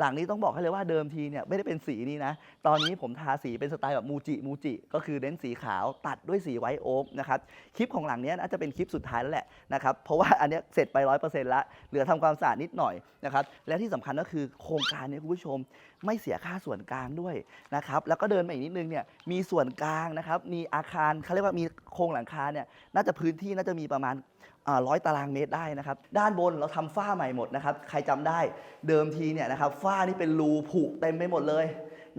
หลังนี้ต้องบอกให้เลยว่าเดิมทีเนี่ยไม่ได้เป็นสีนี้นะ ตอนนี้ผมทาสีเป็นสไตล์แบบมูจิมูจิ ก็คือเน้นสีขาวตัดด้วยสีไวท์โอ๊กนะครับ คลิปของหลังนี้น่าจะเป็นคลิปสุดท้ายแล้วแหละนะครับ เพราะว่าอันนี้เสร็จไปร้อยเปอร์เซ็นต์ละเหลือทำความสะอาดนิดหน่อยนะครับ และที่สำคัญก็คือโครงการนี้คุณผู้ชมไม่เสียค่าส่วนกลางด้วยนะครับ แล้วก็เดินมาอีกนิดนึงเนี่ยมีส่วนกลางนะครับ มีอาคารเขาเรียกว่ามีโครงหลังคาเนี่ยน่าจะพื้นที่น่าจะมีประมาณ ร้อยตารางเมตรได้นะครับ ด้านบนเราทำฝ้าใหม่หมดนะครับ ใครจำได้เดิมทีเนี่ยนะครับฝ้านี่เป็นรูผุเต็มไปหมดเลย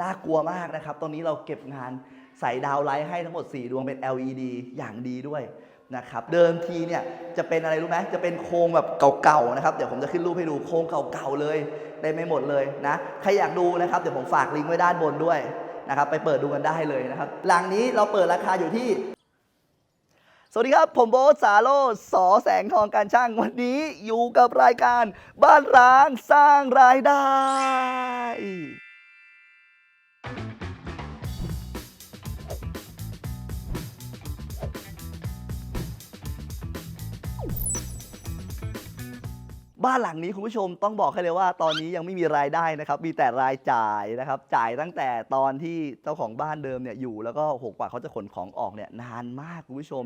น่ากลัวมากนะครับ ตอนนี้เราเก็บงานใส่ดาวไลท์ให้ทั้งหมด 4 ดวงเป็น LED อย่างดีด้วยนะครับเดิมทีเนี่ยจะเป็นอะไรรู้ไหมจะเป็นโครงแบบเก่าๆนะครับเดี๋ยวผมจะขึ้นรูปให้ดูโครงเก่าๆเลยเต็มไปหมดเลยนะใครอยากดูนะครับเดี๋ยวผมฝากลิงก์ไว้ด้านบนด้วยนะครับไปเปิดดูกันได้เลยนะครับหลังนี้เราเปิดราคาอยู่ที่ สวัสดีครับ ผมโบ๊ทสาโรสอแสงทองการช่างวันนี้อยู่กับรายการบ้านร้างสร้างรายได้ บ้านหลังนี้คุณผู้ชมต้องบอกให้เลยว่า ตอนนี้ยังไม่มีรายได้นะครับ มีแต่รายจ่ายนะครับ จ่ายตั้งแต่ตอนที่เจ้าของบ้านเดิมเนี่ยอยู่แล้วก็หกว่าเขาจะขนของออกเนี่ยนานมากคุณผู้ชม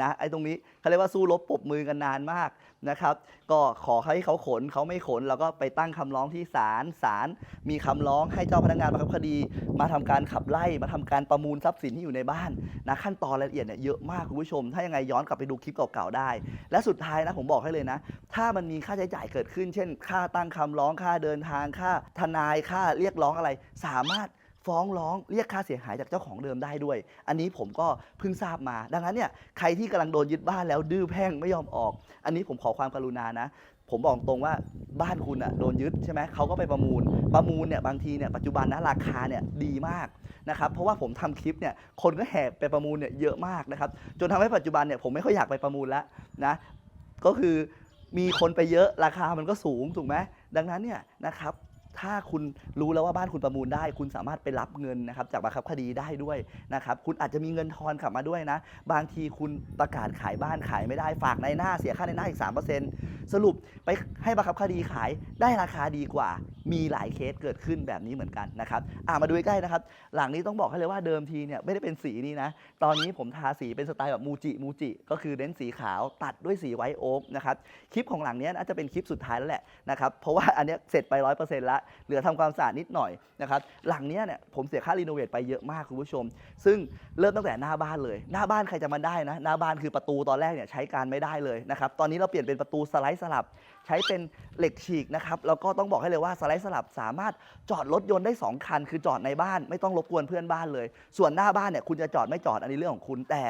นะไอ้ตรงนี้เขาเรียกว่าสู้รบปบมือกันนานมากนะครับ ก็ขอให้เขาขนเขาไม่ขนเราก็ไปตั้งคำร้องที่ศาลศาลมีคำร้องให้เจ้าพนักงานบังคับคดี มาทำการขับไล่มาทำการประมูลทรัพย์สินที่อยู่ในบ้านนะขั้นตอนรายละเอียดเนี่ยเยอะมากคุณผู้ชม ถ้ายังไงย้อนกลับไปดูคลิปเก่าๆได้ และสุดท้ายนะผมบอกให้เลยนะ ถ้ามันมีค่าใช้จ่ายเกิดขึ้น เช่น ค่าตั้งคำร้องค่าเดินทางค่าทนายค่าเรียกร้องอะไร สามารถฟ้องร้องเรียกค่าเสียหายจากเจ้าของเดิมได้ด้วย อันนี้ผมก็เพิ่งทราบมา ดังนั้นเนี่ยใครที่กำลังโดนยึดบ้านแล้วดื้อแพ่งไม่ยอมออก อันนี้ผมขอความกรุณานะ ผมบอกตรงว่าบ้านคุณอะโดนยึดใช่ไหมเขาก็ไปประมูล ประมูลเนี่ยบางทีเนี่ยปัจจุบันนะราคาเนี่ยดีมากนะครับเพราะว่าผมทำคลิปเนี่ยคนก็แห่ไปประมูลเนี่ยเยอะมากนะครับจนทำให้ปัจจุบันเนี่ยผมไม่ค่อยอยากไปประมูลแล้วนะก็คือ มีคนไปเยอะราคามันก็สูงถูกไหมดังนั้นเนี่ยนะครับ ถ้าคุณรู้แล้วว่าบ้านคุณประมูลได้ คุณสามารถไปรับเงินนะครับจากบังคับคดีได้ด้วยนะครับคุณอาจจะมีเงินทอนกลับมาด้วยนะ บางทีคุณประกาศขายบ้านขายไม่ได้ฝากในหน้าเสียค่าในหน้าอีก 3%สรุปไปให้บังคับคดีขายได้ราคาดีกว่า มีหลายเคสเกิดขึ้นแบบนี้เหมือนกันนะครับอ่ามาดูใกล้นะครับ หลังนี้ต้องบอกให้เลยว่าเดิมทีเนี่ยไม่ได้เป็นสีนี้นะ ตอนนี้ผมทาสีเป็นสไตล์แบบมูจิมูจิก็คือเน้นสีขาวตัดด้วยสีไวท์โอ๊กนะครับคลิปของหลังนี้น่าจะเป็นคลิปสุดท้ายแล้วแหละนะครับเพราะว่าอันนี้เสร็จไปร้อยเปอร์เซ็นต์ละเหลือทำความสะอาดนิดหน่อยนะครับหลังเนี้ยเนี่ยผมเสียค่ารีโนเวทไปเยอะมากคุณผู้ชม ซึ่งเริ่มตั้งแต่หน้าบ้านเลย หน้าบ้านใครจะมาได้นะหน้าบ้านคือประตูตอนแรกเนี่ยใช้การไม่ได้เลยนะครับตอนนี้เราเปลี่ยนเป็นประตูสไลด์สลับ ใช้เป็นเหล็กฉีกนะครับแล้วก็ต้องบอกให้เลยว่าสไลด์สลับสามารถจอดรถยนต์ได้ 2 คัน คือจอดในบ้าน ไม่ต้องรบกวนเพื่อนบ้านเลย ส่วนหน้าบ้านเนี่ยคุณจะจอดไม่จอดอันนี้เรื่องของคุณแต่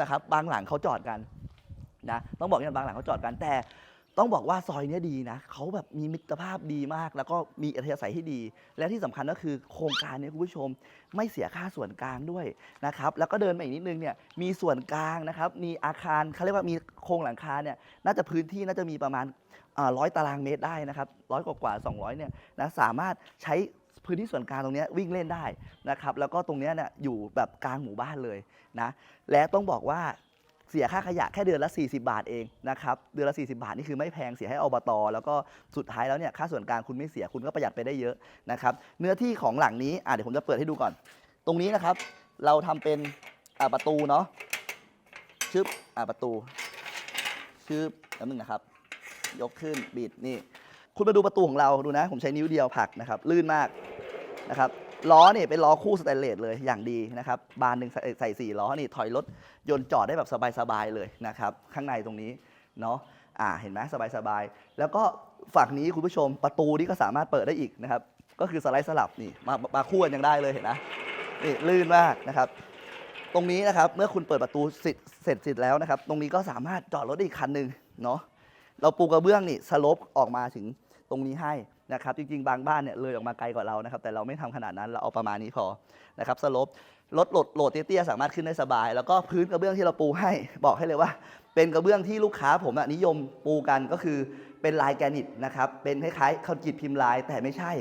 นะครับบางหลังเขาจอดกันนะต้องบอกอย่างนั้นบางหลังเขาจอดกันแต่ ต้องบอกว่าซอยเนี้ยดีนะเขาแบบมีมิตรภาพดีมาก แล้วก็มีอัธยาศัยที่ดี และที่สำคัญก็คือโครงการเนี้คุณผู้ชมไม่เสียค่าส่วนกลางด้วยนะครับแล้วก็เดินมาอีกนิดนึงเนี่ยมีส่วนกลางนะครับมีอาคารเขาเรียกว่ามีโครงหลังคาเนี่ยน่าจะพื้นที่น่าจะมีประมาณร้อยตารางเมตรได้นะครับร้อยกว่าๆ200เนี่ยนะสามารถใช้พื้นที่ส่วนกลางตรงเนี้ยวิ่งเล่นได้นะครับแล้วก็ตรงเนี้ยเนี่ยอยู่แบบกลางหมู่บ้านเลยนะและต้องบอกว่า เสียค่าขยะแค่เดือนละ 40 บาทเองนะครับเดือนละ 40 บาทนี่คือไม่แพงเสียให้อบต แล้วก็สุดท้ายแล้วเนี่ยค่าส่วนกลางคุณไม่เสียคุณก็ประหยัดไปได้เยอะนะครับเนื้อที่ของหลังนี้อะเดี๋ยวผมจะเปิดให้ดูก่อน ตรงนี้นะครับเราทำเป็นอะประตูเนาะชึบอะประตูชึบแล้วนึงนะครับ ยกขึ้นบิดนี่ คุณมาดูประตูของเราดูนะ ผมใช้นิ้วเดียวผลักนะครับ ลื่นมากนะครับ ล้อนี่เป็นล้อคู่สแตนเลสเลยอย่างดีนะครับ บานหนึ่งใส่ใส่สี่ล้อนี่ถอยรถยนต์จอดได้แบบสบายๆเลยนะครับ ข้างในตรงนี้เนาะอ่าเห็นไหมสบายๆ แล้วก็ฝั่งนี้คุณผู้ชมประตูนี่ก็สามารถเปิดได้อีกนะครับ ก็คือสไลด์สลับนี่มามาคู่กันยังได้เลยเห็นนะนี่ลื่นมากนะครับ ตรงนี้นะครับเมื่อคุณเปิดประตูเสร็จเสร็จสิ้นแล้วนะครับ ตรงนี้ก็สามารถจอดรถได้อีกคันหนึ่งเนาะเราปูกระเบื้องนี่สลบออกมาถึงตรงนี้ให้ นะครับจริงๆ บางบ้านเนี่ยเลยออกมาไกลกว่าเรานะครับแต่เราไม่ทำขนาดนั้นเราเอาประมาณนี้พอนะครับสลบรถโหลดโหลดเตี้ยๆสามารถขึ้นได้สบาย แล้วก็พื้นกระเบื้องที่เราปูให้บอกให้เลยว่า เป็นกระเบื้องที่ลูกค้าผมนิยมปูกันก็คือเป็นลายแกรนิตนะครับ เป็นคล้ายๆคอนกรีตพิมพ์ลายแต่ไม่ใช่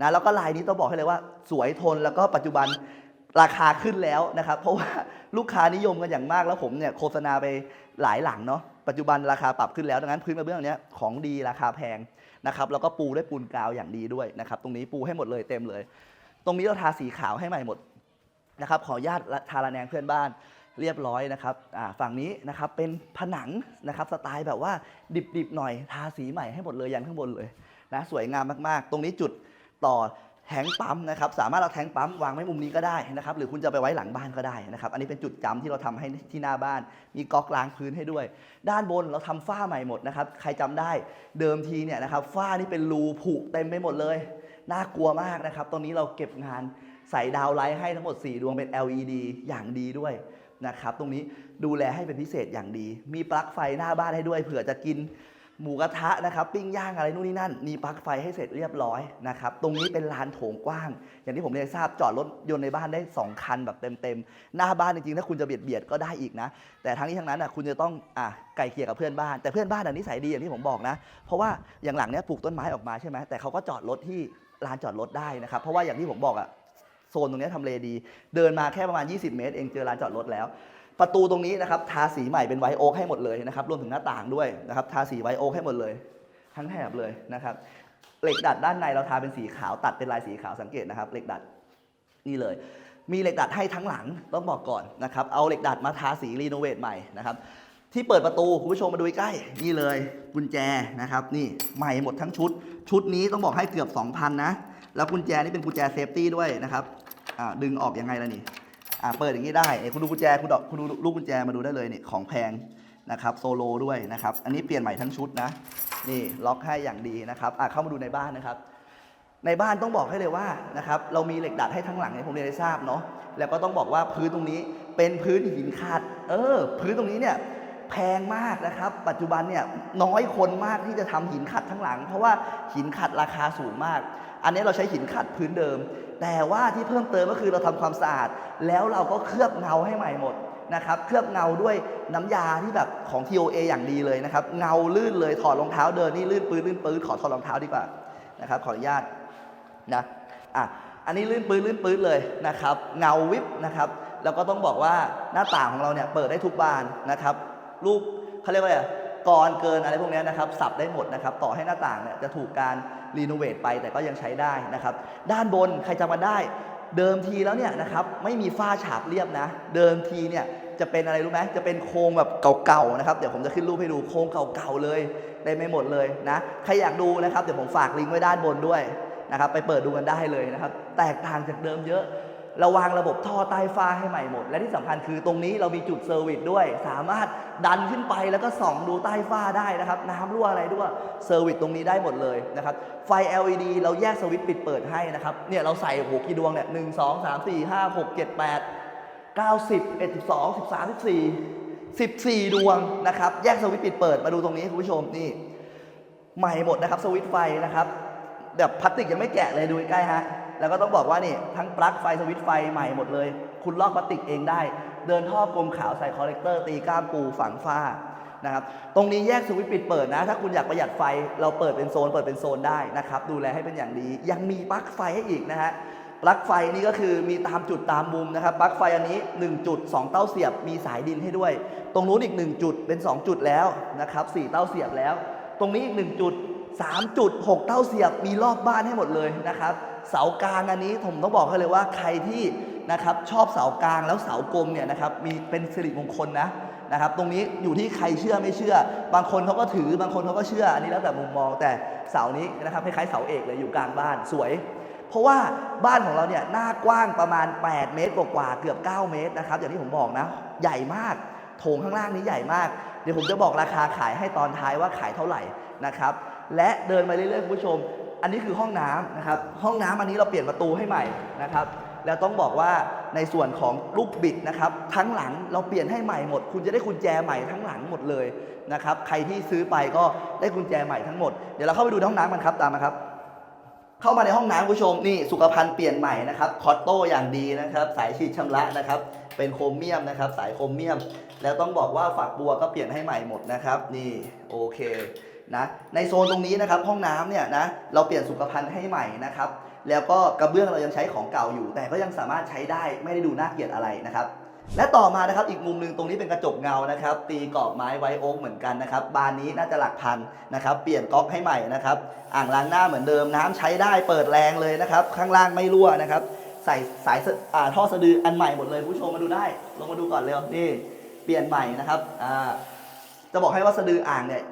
นะแล้วก็ลายนี้ต้องบอกให้เลยว่าสวยทนแล้วก็ปัจจุบันราคาขึ้นแล้วนะครับ เพราะว่าลูกค้านิยมกันอย่างมากแล้วผมเนี่ยโฆษณาไปหลายหลังเนาะปัจจุบันราคาปรับขึ้นแล้วดังนั้นพื้นกระเบื้องเนี้ยของดีราคาแพง นะครับแล้วก็ปูด้วยปูนกาวอย่างดีด้วยนะครับตรงนี้ปูให้หมดเลยเต็มเลย ตรงนี้เราทาสีขาวให้ใหม่หมดนะครับขออนุญาตทาระแนงเพื่อนบ้านเรียบร้อยนะครับฝั่งนี้นะครับเป็นผนังนะครับสไตล์แบบว่าดิบๆหน่อยทาสีใหม่ให้หมดเลยยันข้างบนเลยนะสวยงามมากๆ ตรงนี้จุดต่อ แทงปั๊มนะครับสามารถเอาแทงปั๊มวางไว้มุมนี้ก็ได้นะครับหรือคุณจะไปไว้หลังบ้านก็ได้นะครับอันนี้เป็นจุดจำที่เราทำให้ที่หน้าบ้าน มีก๊อกล้างพื้นให้ด้วย ด้านบนเราทำฝ้าใหม่หมดนะครับใครจำได้เดิมทีเนี่ยนะครับฝ้านี่เป็นรูผุเต็มไปหมดเลยน่ากลัวมากนะครับตรงนี้เราเก็บงานใส่ดาวไลท์ให้ทั้งหมด 4 ดวงเป็น LED อย่างดีด้วยนะครับตรงนี้ดูแลให้เป็นพิเศษอย่างดี มีปลั๊กไฟหน้าบ้านให้ด้วยเผื่อจะกิน หมูกระทะนะครับปิ้งย่างอะไรนู่นนี่นั่น มีปลั๊กไฟให้เสร็จเรียบร้อยนะครับตรงนี้เป็นลานโถงกว้าง อย่างที่ผมเรียนทราบจอดรถยนต์ในบ้านได้ 2 คันแบบเต็มๆ หน้าบ้านจริงๆ ถ้าคุณจะเบียดเบียดก็ได้อีกนะ แต่ทั้งนี้ทั้งนั้นอะคุณจะต้องอะไก่เกี่ยกับเพื่อนบ้าน แต่เพื่อนบ้านอันนิสัยดีอย่างที่ผมบอกนะ เพราะว่าอย่างหลังเนี้ยปลูกต้นไม้ออกมาใช่ไหมแต่เขาก็จอดรถที่ลานจอดรถได้นะครับเพราะว่าอย่างที่ผมบอกอะโซนตรงเนี้ยทำเลดี เดินมาแค่ประมาณ 20 เมตร เองเจอลานจอดรถแล้ว ประตูตรงนี้นะครับทาสีใหม่เป็นไวโอ๊กให้หมดเลยนะครับรวมถึงหน้าต่างด้วยนะครับทาสีไวโอ๊กให้หมดเลย ทั้งแถบเลยนะครับเหล็กดัดด้านในเราทาเป็นสีขาวตัดเป็นลายสีขาวสังเกตนะครับเหล็กดัดนี่เลย มีเหล็กดัดให้ทั้งหลังต้องบอกก่อนนะครับเอาเหล็กดัดมาทาสีรีโนเวทใหม่นะครับที่เปิดประตูคุณผู้ชมมาดูใกล้นี่เลยกุญแจนะครับนี่ใหม่หมดทั้งชุด ชุดนี้ต้องบอกให้เกือบ 2,000นะแล้วกุญแจนี่เป็นกุญแจเซฟตี้ด้วยนะครับดึงออกยังไงล่ะนี่ อ่าเปิดอย่างนี้ได้เอ้ยคุณดูกุญแจคุณดอกคุณดูลูกกุญแจมาดูได้เลยเนี่ยของแพงนะครับโซโลด้วยนะครับอันนี้เปลี่ยนใหม่ทั้งชุดนะนี่ล็อกให้อย่างดีนะครับอ่าเข้ามาดูในบ้านนะครับ ในบ้านต้องบอกให้เลยว่านะครับเรามีเหล็กดัดให้ทั้งหลังเนี่ยผมเรียนได้ทราบเนาะแล้วก็ต้องบอกว่าพื้นตรงนี้เป็นพื้นหินขัดเออ พื้นตรงนี้เนี่ยแพงมากนะครับ ปัจจุบันเนี่ยน้อยคนมากที่จะทำหินขัดทั้งหลัง เพราะว่าหินขัดราคาสูงมาก อันนี้เราใช้หินขัดพื้นเดิม แต่ว่าที่เพิ่มเติมก็คือเราทำความสะอาด แล้วเราก็เคลือบเงาให้ใหม่หมดนะครับ เคลือบเงาด้วยน้ำยาที่แบบของ TOA อย่างดีเลยนะครับ เงาลื่นเลยถอดรองเท้าเดินนี่ลื่นปื้นลื่นปื้นขอถอดรองเท้าดีกว่านะครับ ขออนุญาตนะอะอันนี้ลื่นปื้นลื่นปื้นเลยนะครับ เงาวิบนะครับ แล้วก็ต้องบอกว่าหน้าต่างของเราเนี่ยเปิดได้ทุกบานนะครับลูกเขาเรียกว่าอะไร กรเกินอะไรพวกนี้นะครับสับได้หมดนะครับต่อให้หน้าต่างเนี่ยจะถูกการรีโนเวทไปแต่ก็ยังใช้ได้นะครับด้านบนใครจำมาได้ เดิมทีแล้วเนี่ยนะครับไม่มีฝ้าฉาบเรียบนะ เดิมทีเนี่ยจะเป็นอะไรรู้ไหมจะเป็นโครงแบบเก่าๆนะครับเดี๋ยวผมจะขึ้นรูปให้ดูโครงเก่าๆเลยเต็มไปหมดเลยนะใครอยากดูนะครับเดี๋ยวผมฝากลิงก์ไว้ด้านบนด้วยนะครับไปเปิดดูกันได้เลยนะครับ แตกต่างจากเดิมเยอะ เราวางระบบท่อใต้ฟ้าให้ใหม่หมด และที่สำคัญคือตรงนี้เรามีจุดเซอร์วิสด้วย สามารถดันขึ้นไปแล้วก็ส่องดูใต้ฟ้าได้นะครับ น้ำรั่วอะไรด้วยเซอร์วิสตรงนี้ได้หมดเลยนะครับ ไฟ LED เราแยกสวิตช์ปิดเปิดให้นะครับ เนี่ยเราใส่โอ้โหกี่ดวงเนี่ยหนึ่งสองสามสี่ห้าหกเจ็ดแปดเก้าสิบเอ็ดสิบสองสิบสามสิบสี่สิบสี่ดวงนะครับ แยกสวิตช์ปิดเปิดมาดูตรงนี้คุณผู้ชมนี่ ใหม่หมดนะครับสวิตช์ไฟนะครับแบบพลาสติกยังไม่แกะเลยดูใกล้ฮะแล้วก็ต้องบอกว่านี่ทั้งปลั๊กไฟสวิตช์ไฟใหม่หมดเลย คุณลอกพลาสติกเองได้ เดินท่อกลมขาวใส่คอลเลกเตอร์ ตีก้ามปูฝังฝ้านะครับตรงนี้แยกสวิตช์ปิดเปิดนะ ถ้าคุณอยากประหยัดไฟเราเปิดเป็นโซนเปิดเป็นโซนได้นะครับ ดูแลให้เป็นอย่างดี ยังมีปลั๊กไฟให้อีกนะฮะปลั๊กไฟนี่ก็คือมีตามจุดตามมุมนะครับปลั๊กไฟอันนี้ 1 จุด 2 เต้าเสียบมีสายดินให้ด้วย ตรงนู้นอีก 1 จุดเป็น 2 จุดแล้วนะครับ4เต้าเสียบแล้ว ตรงนี้อีก 1 จุด 3 จุด 6 เต้าเสียบมีรอบบ้านให้หมดเลยนะครับ เสากลางอันนี้ผมต้องบอกให้เลยว่าใครที่นะครับชอบเสากลางแล้วเสากลมเนี่ยนะครับมีเป็นสิริมงคลนะนะครับ ตรงนี้อยู่ที่ใครเชื่อไม่เชื่อ บางคนเขาก็ถือบางคนเขาก็เชื่ออันนี้แล้วแต่มุมมอง แต่เสานี้นะครับคล้ายๆเสาเอกเลยอยู่กลางบ้านสวย เพราะว่าบ้านของเราเนี่ยหน้ากว้างประมาณ 8 เมตรกว่าๆเกือบ 9 เมตรนะครับอย่างที่ผมบอกนะ ใหญ่มากโถงข้างล่างนี้ใหญ่มากเดี๋ยวผมจะบอกราคาขายให้ตอนท้ายว่าขายเท่าไหร่นะครับ และเดินมาเรื่อยๆคุณผู้ชม อันนี้คือห้องน้ำนะครับ ห้องน้ำอันนี้เราเปลี่ยนประตูให้ใหม่นะครับ แล้วต้องบอกว่าในส่วนของลูกบิดนะครับ ทั้งหลังเราเปลี่ยนให้ใหม่หมด คุณจะได้กุญแจใหม่ทั้งหลังหมดเลยนะครับ ใครที่ซื้อไปก็ได้กุญแจใหม่ทั้งหมด เดี๋ยวเราเข้าไปดูห้องน้ำกันครับ ตามมาครับ เข้ามาในห้องน้ำคุณผู้ชมนี่สุขภัณฑ์เปลี่ยนใหม่นะครับ คอตโต้อย่างดีนะครับ สายฉีดชำระนะครับ เป็นโครเมียมนะครับ สายโครเมียม แล้วต้องบอกว่าฝักบัวก็เปลี่ยนให้ใหม่หมดนะครับ นี่โอเค นะในโซนตรงนี้นะครับห้องน้ำเนี่ยนะเราเปลี่ยนสุขภัณฑ์ให้ใหม่นะครับแล้วก็กระเบื้องเรายังใช้ของเก่าอยู่ แต่ก็ยังสามารถใช้ได้ไม่ได้ดูน่าเกลียดอะไรนะครับและต่อมานะครับอีกมุมหนึ่งตรงนี้เป็นกระจกเงานะครับ ตีกรอบไม้ไวโอ๊กเหมือนกันนะครับบานนี้น่าจะหลักพันนะครับ เปลี่ยนก๊อกให้ใหม่นะครับ อ่างล้างหน้าเหมือนเดิมน้ำใช้ได้เปิดแรงเลยนะครับ ข้างล่างไม่รั่วนะครับ ใส่สายสะอ่าท่อสะดืออันใหม่หมดเลยผู้ชมมาดูได้ ลงมาดูก่อนเร็วนี่เปลี่ยนใหม่นะครับอ่าจะบอกให้ว่าสะดืออ่างเนี่ย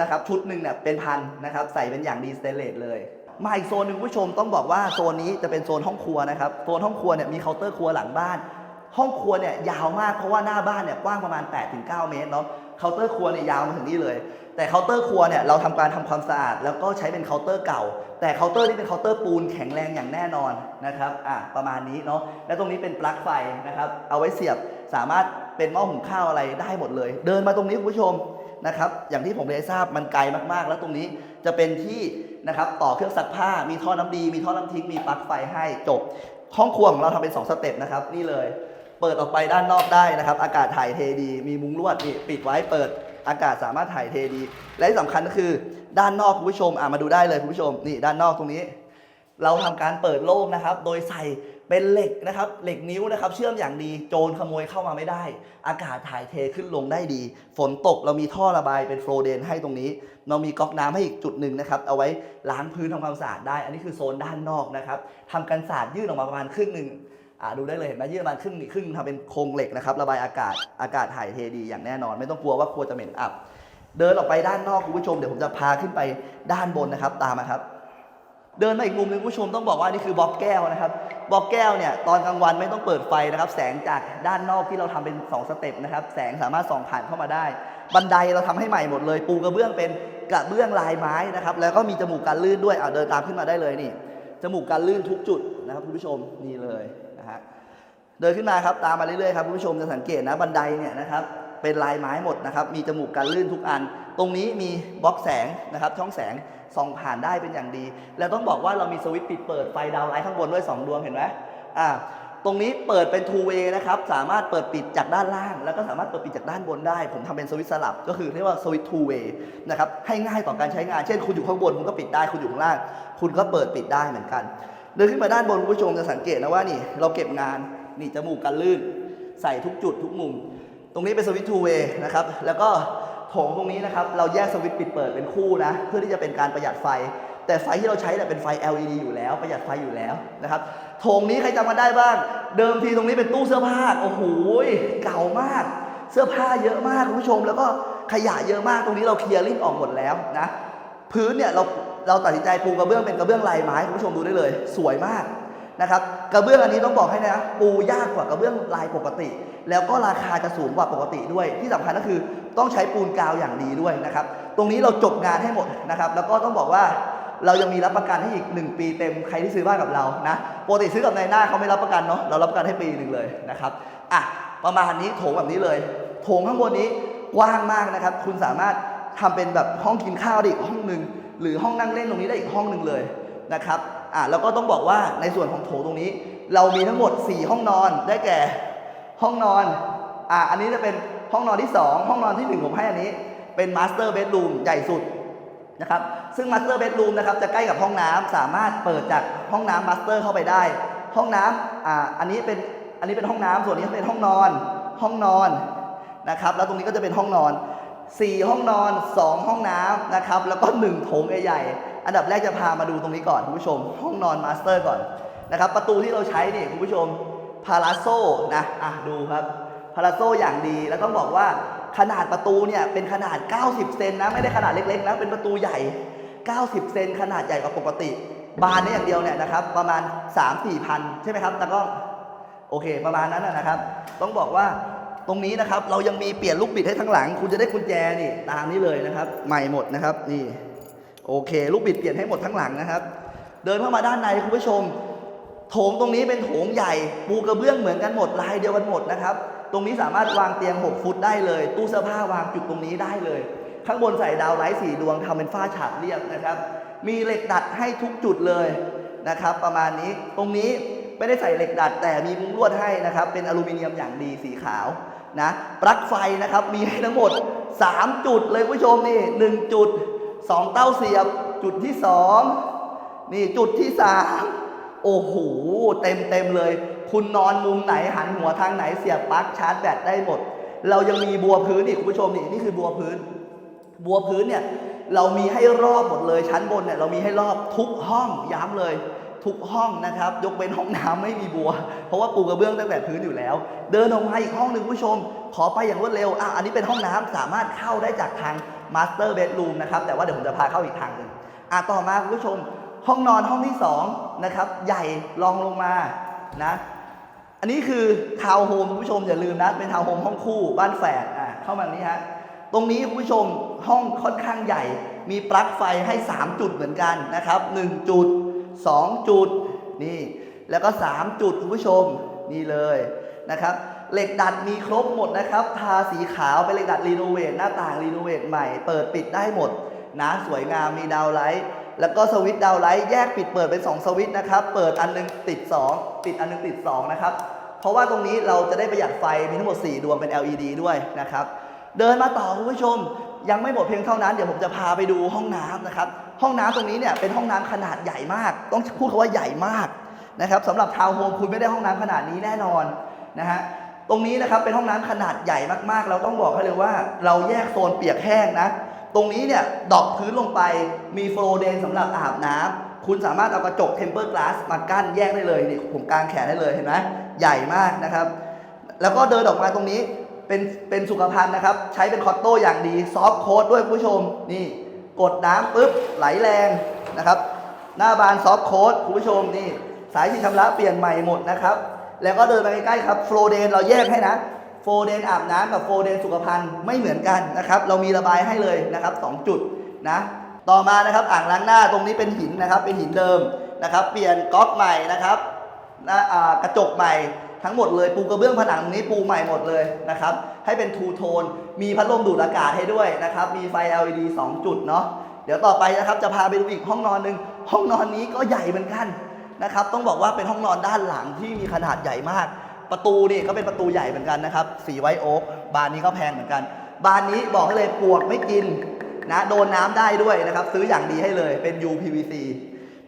นะครับชุดหนึ่งเนี่ยเป็นพันนะครับใส่เป็นอย่างดีสเตนเลสเลย มาอีกโซนหนึ่งผู้ชมต้องบอกว่าโซนนี้จะเป็นโซนห้องครัวนะครับโซนห้องครัวเนี่ยมีเคาน์เตอร์ครัวหลังบ้าน ห้องครัวเนี่ยยาวมากเพราะว่าหน้าบ้านเนี่ยกว้างประมาณ 8-9 เมตรเนาะเคาน์เตอร์ครัวเนี่ยยาวมาถึงนี่เลย แต่เคาน์เตอร์ครัวเนี่ยเราทำการทำความสะอาด แล้วก็ใช้เป็นเคาน์เตอร์เก่า แต่เคาน์เตอร์นี่เป็นเคาน์เตอร์ปูนแข็งแรงอย่างแน่นอนนะครับอะประมาณนี้เนาะและตรงนี้เป็นปลั๊กไฟนะครับเอาไว้เสียบสามารถเป็นหม้อหุงข้าวอะไรได้หมดเลย เดินมาตรงนี้คุณผู้ชม นะครับ อย่างที่ผมได้ทราบมันไกลมากๆ แล้วตรงนี้จะเป็นที่นะครับต่อเครื่องซักผ้า มีท่อน้ำดี มีท่อน้ำทิ้ง มีปลั๊กไฟให้จบ ห้องครัวของเราทำเป็น 2 สเต็ปนะครับ นี่เลย เปิดออกไปด้านนอกได้นะครับ อากาศถ่ายเทดี มีมุ้งลวดนี่ปิดไว้เปิดอากาศสามารถถ่ายเทดี และที่สำคัญก็คือด้านนอกคุณผู้ชมอะมาดูได้เลยคุณผู้ชมนี่ด้านนอกตรงนี้ เราทำการเปิดโล่งนะครับ โดยใส่ เป็นเหล็กนะครับ เหล็กนิ้วนะครับ เชื่อมอย่างดี โจรขโมยเข้ามาไม่ได้ อากาศถ่ายเทขึ้นลงได้ดี ฝนตกเรามีท่อระบายเป็นโฟลเดนให้ตรงนี้ เรามีก๊อกน้ำให้อีกจุดหนึ่งนะครับ เอาไว้ล้างพื้นทำความสะอาดได้ อันนี้คือโซนด้านนอกนะครับทำกันสาดยื่นออกมาประมาณครึ่งหนึ่งอ่าดูได้เลยเห็นไหมยื่นประมาณครึ่งครึ่งทำเป็นโครงเหล็กนะครับ ระบายอากาศอากาศถ่ายเทดีอย่างแน่นอน ไม่ต้องกลัวว่าครัวจะเหม็นอับ เดินออกไปด้านนอกคุณผู้ชมเดี๋ยวผมจะพาขึ้นไปด้านบนนะครับ ตามมาครับ เดินมาอีกมุมหนึ่งผู้ชมต้องบอกว่านี่คือบล็อกแก้วนะครับ บล็อกแก้วเนี่ยตอนกลางวันไม่ต้องเปิดไฟนะครับ แสงจากด้านนอกที่เราทำเป็น 2 สเต็ปนะครับ แสงสามารถส่องผ่านเข้ามาได้ บันไดเราทำให้ใหม่หมดเลย ปูกระเบื้องเป็นกระเบื้องลายไม้นะครับ แล้วก็มีจมูกกันลื่นด้วยอ่าเดินตามขึ้นมาได้เลยนี่ จมูกกันลื่นทุกจุดนะครับคุณผู้ชมนี่เลยนะฮะเดินขึ้นมาครับตามมาเรื่อยๆครับคุณผู้ชมจะสังเกตนะบันไดเนี่ยนะครับเป็นลายไม้หมดนะครับ มีจมูกกันลื่นทุกอัน ตรงนี้มีบล็อกแสงนะครับ ช่องแสง ส่องผ่านได้เป็นอย่างดี แล้วต้องบอกว่าเรามีสวิตช์ปิดเปิดไฟดาวไลท์ข้างบนด้วย 2 ดวงเห็นไหมอ่าตรงนี้เปิดเป็น two way นะครับ สามารถเปิดปิดจากด้านล่าง แล้วก็สามารถเปิดปิดจากด้านบนได้ ผมทำเป็นสวิตช์สลับ ก็คือเรียกว่าสวิตช์ two way นะครับ ให้ง่ายต่อการใช้งาน เช่น คุณอยู่ข้างบนคุณก็ปิดได้ คุณอยู่ข้างล่าง คุณก็เปิดปิดได้เหมือนกัน เดินขึ้นมาด้านบนคุณผู้ชมจะสังเกตนะว่านี่ เราเก็บงาน นี่จมูกกันลื่น ใส่ทุกจุดทุกมุม ตรงนี้เป็นสวิตช์ two way นะครับ แล้วก็ โถงตรงนี้นะครับ เราแยกสวิตช์ปิดเปิดเป็นคู่นะ เพื่อที่จะเป็นการประหยัดไฟ แต่ไฟที่เราใช้เนี่ยเป็นไฟ LED อยู่แล้ว ประหยัดไฟอยู่แล้วนะครับโถงนี้ใครจำกันได้บ้าง เดิมทีตรงนี้เป็นตู้เสื้อผ้าโอ้โหเก่ามาก เสื้อผ้าเยอะมากคุณผู้ชม แล้วก็ขยะเยอะมากตรงนี้เราเคลียร์ริ่งออกหมดแล้วนะพื้นเนี่ยเราเราตัดสินใจปูกระเบื้องเป็นกระเบื้องลายไม้คุณผู้ชมดูได้เลย สวยมาก นะครับกระเบื้องอันนี้ต้องบอกให้นะปูยากกว่ากระเบื้องลายปกติ แล้วก็ราคาจะสูงกว่าปกติด้วย ที่สำคัญก็คือต้องใช้ปูนกาวอย่างดีด้วยนะครับตรงนี้เราจบงานให้หมดนะครับแล้วก็ต้องบอกว่าเรายังมีรับประกันให้อีก 1 ปีเต็มใครที่ซื้อบ้านกับเรานะปกติซื้อกับนายหน้าเขาไม่รับประกันเนาะเรารับประกันให้ปีหนึ่งเลยนะครับอะประมาณนี้โถงแบบนี้เลย โถงข้างบนนี้กว้างมากนะครับ คุณสามารถทำเป็นแบบห้องกินข้าวได้อีกห้องหนึ่งหรือห้องนั่งเล่นตรงนี้ได้อีกห้องหนึ่งเลยนะครับ อะแล้วก็ต้องบอกว่าในส่วนของโถงตรงนี้ เรามีทั้งหมด 4 ห้องนอนได้แก่ห้องนอนอะอันนี้จะเป็นห้องนอนที่ 2 ห้องนอนที่ 1 ผมให้อันนี้ เป็นมาสเตอร์เบดรูมใหญ่สุดนะครับซึ่งมาสเตอร์เบดรูมนะครับจะใกล้กับห้องน้ำสามารถเปิดจากห้องน้ำมาสเตอร์เข้าไปได้ ห้องน้ำอ่าอันนี้เป็นอันนี้เป็นห้องน้ำส่วนนี้เป็นห้องนอน ห้องนอนนะครับแล้วตรงนี้ก็จะเป็นห้องนอน 4 ห้องนอน 2 ห้องน้ำนะครับแล้วก็1โถงใหญ่ๆ อันดับแรกจะพามาดูตรงนี้ก่อนคุณผู้ชม ห้องนอนมาสเตอร์ก่อนนะครับประตูที่เราใช้นี่คุณผู้ชมพาราโซนะอะดูครับพาราโซอย่างดีแล้วต้องบอกว่าขนาดประตูเนี่ยเป็นขนาด 90 เซนนะไม่ได้ขนาดเล็กๆนะเป็นประตูใหญ่ 90 เซนขนาดใหญ่กว่าปกติ บานนี้อย่างเดียวเนี่ยนะครับประมาณ 3-4พันใช่ไหมครับตากล้องโอเค ประมาณนั้นนะครับ ต้องบอกว่าตรงนี้นะครับเรายังมีเปลี่ยนลูกบิดให้ทั้งหลัง คุณจะได้กุญแจนี่ตามนี้เลยนะครับ ใหม่หมดนะครับนี่ โอเค ลูกบิดเปลี่ยนให้หมดทั้งหลังนะครับ เดินเข้ามาด้านในคุณผู้ชม โถงตรงนี้เป็นโถงใหญ่ ปูกระเบื้องเหมือนกันหมดลายเดียวกันหมดนะครับ ตรงนี้สามารถวางเตียง 6 ฟุตได้เลย ตู้เสื้อผ้าวางจุดตรงนี้ได้เลย ข้างบนใส่ดาวไลท์สีดวงทำเป็นฝ้าฉาบเรียบนะครับ มีเหล็กดัดให้ทุกจุดเลยนะครับ ประมาณนี้ ตรงนี้ไม่ได้ใส่เหล็กดัด แต่มีมุ้งลวดให้นะครับ เป็นอลูมิเนียมอย่างดีสีขาวนะ ปลั๊กไฟนะครับ มีให้ทั้งหมด 3 จุดเลยคุณผู้ชมนี่ 1 จุด 2เต้าเสียบ จุดที่2นี่จุดที่3โอ้โหเต็มเต็มเลย คุณนอนมุมไหนหันหัวทางไหนเสียบปลั๊กชาร์จแบตได้หมด เรายังมีบัวพื้นอีกคุณผู้ชมนี่นี่คือบัวพื้น บัวพื้นเนี่ยเรามีให้รอบหมดเลยชั้นบนเนี่ยเรามีให้รอบทุกห้องย้ำเลยทุกห้องนะครับ ยกเป็นห้องน้ำไม่มีบัว เพราะว่าปูกระเบื้องตั้งแต่พื้นอยู่แล้ว เดินออกมาอีกห้องหนึ่งคุณผู้ชม ขอไปอย่างรวดเร็วอะอันนี้เป็นห้องน้ำสามารถเข้าได้จากทาง มาสเตอร์เบดรูมนะครับ แต่ว่าเดี๋ยวผมจะพาเข้าอีกทางหนึ่งอะต่อมาคุณผู้ชมห้องนอนห้องที่สองนะครับ ใหญ่รองลงมานะ อันนี้คือทาวน์โฮมคุณผู้ชมอย่าลืมนะ เป็นทาวน์โฮมห้องคู่บ้านแฝดอะเข้ามานี้ฮะตรงนี้คุณผู้ชมห้องค่อนข้างใหญ่ มีปลั๊กไฟให้ 3 จุดเหมือนกันนะครับ1จุด2 จุดนี่ แล้วก็ 3 จุดคุณผู้ชมนี่เลยนะครับ เหล็กดัดมีครบหมดนะครับ ทาสีขาวเป็นเหล็กดัดรีโนเวทหน้าต่างรีโนเวทใหม่ เปิดปิดได้หมดนะสวยงามมีดาวไลท์แล้วก็สวิตช์ดาวไลท์แยกปิดเปิดเป็น 2 สวิตช์นะครับ เปิดอันหนึงติด 2 ปิดอันหนึงติด 2 นะครับ เพราะว่าตรงนี้เราจะได้ประหยัดไฟมีทั้งหมด 4 ดวงเป็น LED ด้วยนะครับ เดินมาต่อคุณผู้ชม ยังไม่หมดเพียงเท่านั้น เดี๋ยวผมจะพาไปดูห้องน้ำนะครับ ห้องน้ำตรงนี้เนี่ยเป็นห้องน้ำขนาดใหญ่มาก ต้องพูดคำว่าใหญ่มากนะครับสำหรับทาวน์โฮมคุณไม่ได้ห้องน้ำขนาดนี้แน่นอนนะฮะ ตรงนี้นะครับเป็นห้องน้ำขนาดใหญ่มากๆ เราต้องบอกให้เลยว่า เราแยกโซนเปียกแห้งนะ ตรงนี้เนี่ยดอกพื้นลงไปมีโฟลเดนสำหรับอาบน้ำคุณสามารถเอากระจกเทมเปอร์กลาสมากั้นแยกได้เลยนี่ผมกางแขนได้เลยเห็นไหมใหญ่มากนะครับ แล้วก็เดินออกมาตรงนี้เป็นเป็นสุขภัณฑ์นะครับ ใช้เป็นคอตโต้อย่างดีซอฟโค้ดด้วยผู้ชมนี่ กดน้ำปุ๊บไหลแรงนะครับ หน้าบานซอฟโค้ดผู้ชมนี่ สายที่ชำระเปลี่ยนใหม่หมดนะครับ แล้วก็เดินไปใกล้ๆครับโฟเดนเราแยกให้นะโฟเดนอาบน้ำกับโฟเดนสุขภัณฑ์ไม่เหมือนกันนะครับเรามีระบายให้เลยนะครับสองจุดนะต่อมานะครับอ่างล้างหน้าตรงนี้เป็นหินนะครับ เป็นหินเดิมนะครับ เปลี่ยนก๊อกใหม่นะครับน้าอ่ากระจกใหม่ทั้งหมดเลยปูกระเบื้องผนังนี้ปูใหม่หมดเลยนะครับ ให้เป็นทูโทน มีพัดลมดูดอากาศให้ด้วยนะครับ มีไฟ LED 2 จุดเนาะเดี๋ยวต่อไปนะครับจะพาไปดูอีกห้องนอนหนึ่งห้องนอนนี้ก็ใหญ่เหมือนกัน นะครับ ต้องบอกว่าเป็นห้องนอนด้านหลังที่มีขนาดใหญ่มาก ประตูนี่ก็เป็นประตูใหญ่เหมือนกันนะครับ สีไวโอ๊กบานนี้ก็แพงเหมือนกัน บานนี้บอกให้เลยปวกไม่กินนะโดนน้ำได้ด้วยนะครับ ซื้ออย่างดีให้เลยเป็น UPVC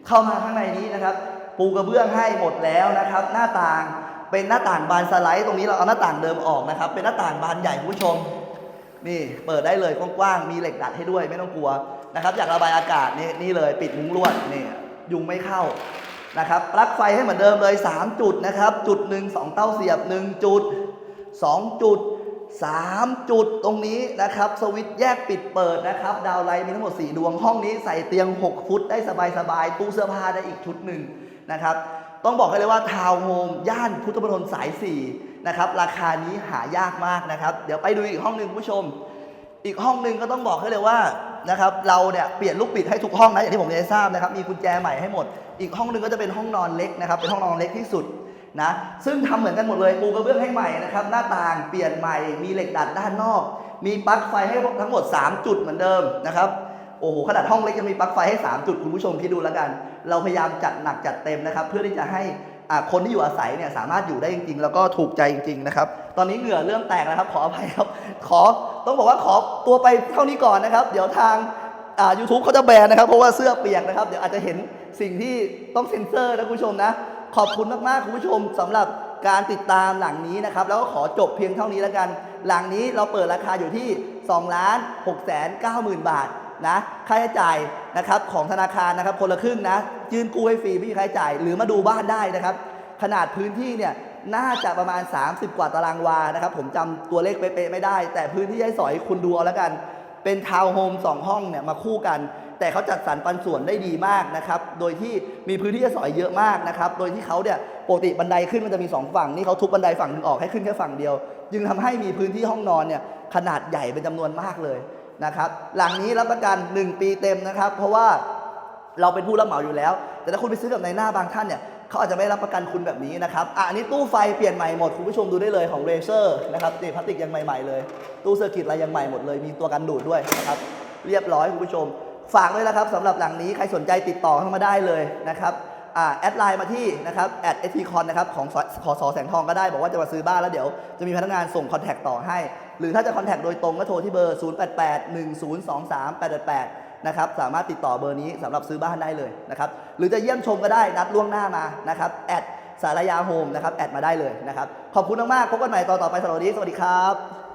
เข้ามาข้างในนี้นะครับ ปูกระเบื้องให้หมดแล้วนะครับ หน้าต่างเป็นหน้าต่างบานสไลด์ตรงนี้เราเอาหน้าต่างเดิมออกนะครับ เป็นหน้าต่างบานใหญ่คุณผู้ชม นี่เปิดได้เลยกว้างๆมีเหล็กดัดให้ด้วยไม่ต้องกลัวนะครับ อยากระบายอากาศนี่นี่เลย ปิดมุ้งลวดนี่ยุงไม่เข้า นะครับ ปลั๊กไฟให้เหมือนเดิมเลย 3 จุดนะครับ จุดหนึ่งสองเต้าเสียบ 1 จุด 2 จุด 3 จุดตรงนี้นะครับ สวิตช์แยกปิดเปิดนะครับ ดาวไลท์มีทั้งหมด 4 ดวงห้องนี้ใส่เตียง 6 ฟุตได้สบายๆตู้เสื้อผ้าได้อีกชุดหนึ่งนะครับต้องบอกให้เลยว่าทาวน์โฮมย่านพุทธมณฑลสาย4นะครับราคานี้หายากมากนะครับ เดี๋ยวไปดูอีกห้องหนึ่งคุณผู้ชม อีกห้องหนึ่งก็ต้องบอกให้เลยว่า นะครับเราเนี่ยเปลี่ยนลูกบิดให้ทุกห้องนะอย่างที่ผมได้ทราบนะครับมีกุญแจใหม่ให้หมด อีกห้องหนึ่งก็จะเป็นห้องนอนเล็กนะครับเป็นห้องนอนเล็กที่สุดนะซึ่งทำเหมือนกันหมดเลยปูกระเบื้องให้ใหม่นะครับหน้าต่างเปลี่ยนใหม่ มีเหล็กดัดด้านนอก มีปลั๊กไฟให้ทั้งหมด 3 จุดเหมือนเดิมนะครับโอ้โหขนาดห้องเล็กยังมีปลั๊กไฟให้ 3 จุดคุณผู้ชมคิดดูแล้วกัน เราพยายามจัดหนักจัดเต็มนะครับ เพื่อที่จะให้อ่าคนที่อยู่อาศัยเนี่ยสามารถอยู่ได้จริง ๆ แล้วก็ถูกใจจริง ๆ นะครับ ตอนนี้เหงื่อเริ่มแตกแล้วครับ ขออภัยครับขอ ต้องบอกว่าขอตัวไปเท่านี้ก่อนนะครับ เดี๋ยวทางอ่า YouTube เขาจะแบนนะครับ เพราะว่าเสื้อเปียกนะครับ เดี๋ยวอาจจะเห็นสิ่งที่ต้องเซ็นเซอร์นะคุณผู้ชมนะ ขอบคุณมากๆคุณผู้ชมสำหรับการติดตามหลังนี้นะครับ แล้วก็ขอจบเพียงเท่านี้แล้วกัน หลังนี้เราเปิดราคาอยู่ที่2ล้าน6แสน9หมื่นบาทนะค่าใช้จ่ายนะครับของธนาคารนะครับคนละครึ่งนะ ยื่นกู้ให้ฟรีไม่มีค่าใช้จ่าย หรือมาดูบ้านได้นะครับ ขนาดพื้นที่เนี่ย น่าจะประมาณ 30 กว่าตารางวานะครับ ผมจำตัวเลขเป๊ะๆไม่ได้ แต่พื้นที่ให้สอยคุณดูเอาแล้วกัน เป็นทาวน์โฮมสองห้องเนี่ยมาคู่กัน แต่เขาจัดสรรปันส่วนได้ดีมากนะครับ โดยที่มีพื้นที่ให้สอยเยอะมากนะครับ โดยที่เขาเนี่ยปกติบันไดขึ้นมันจะมีสองฝั่ง นี่เขาทุบบันไดฝั่งหนึ่งออกให้ขึ้นแค่ฝั่งเดียว จึงทำให้มีพื้นที่ห้องนอนเนี่ยขนาดใหญ่เป็นจำนวนมากเลยนะครับ หลังนี้รับประกัน 1 ปีเต็มนะครับ เพราะว่าเราเป็นผู้รับเหมาอยู่แล้ว แต่ถ้าคุณไปซื้อกับในหน้าบางท่านเนี่ย เขาอาจจะไม่รับประกันคุณแบบนี้นะครับอะอันนี้ตู้ไฟเปลี่ยนใหม่หมดคุณผู้ชมดูได้เลยของเรเซอร์นะครับนี่พลาสติกยังใหม่ๆเลย ตู้เซอร์กิตอะไรยังใหม่หมดเลย มีตัวกันดูดด้วยนะครับเรียบร้อยคุณผู้ชม ฝากด้วยนะครับสำหรับหลังนี้ใครสนใจติดต่อเข้ามาได้เลยนะครับอ่าแอดไลน์มาที่นะครับแอดเอทีคอนนะครับของสขอสอแสงทองก็ได้บอกว่าจะมาซื้อบ้านแล้วเดี๋ยวจะมีพนักงานส่งคอนแทคต่อให้ หรือถ้าจะคอนแทคโดยตรงก็โทรที่เบอร์ 0881023888 นะครับสามารถติดต่อเบอร์นี้สำหรับซื้อบ้านได้เลยนะครับหรือจะเยี่ยมชมก็ได้นัดล่วงหน้ามานะครับแอดสารยาโฮมนะครับแอดมาได้เลยนะครับขอบคุณมากๆพบกันใหม่ตอนต่อไปสวัสดีสวัสดีครับ